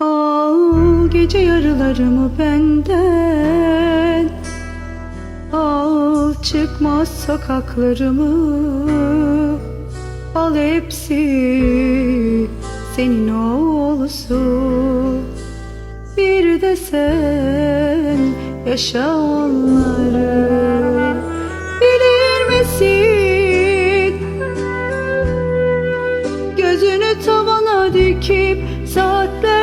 Al gece yarılarımı benden. Al çıkmaz sokaklarımı. Al hepsi senin olsun. Bir de sen yaşa onları Bilir misin? Gözünü tavana dikip saatlerce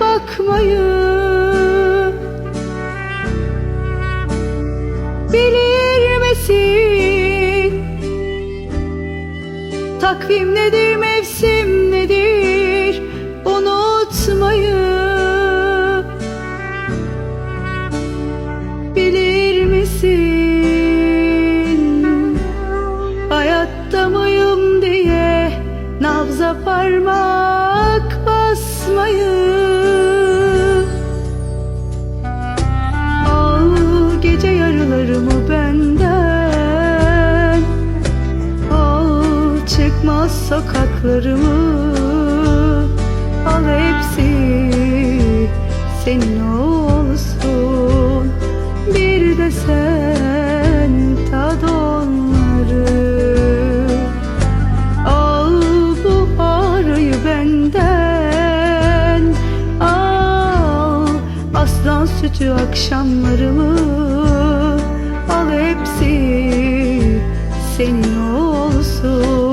bakmayı. Bilir misin? Takvim nedir mevsim nedir? Unutmayı. Bilir misin? Hayatta mıyım diye Nabza parmak basmayı çıkmaz sokaklarımı. Al hepsi senin olsun. Bir de sen tad onları. Al bu arayı benden. Al aslan sütü akşamlarımı. Al hepsi senin olsun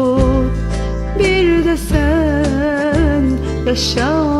sen yaşa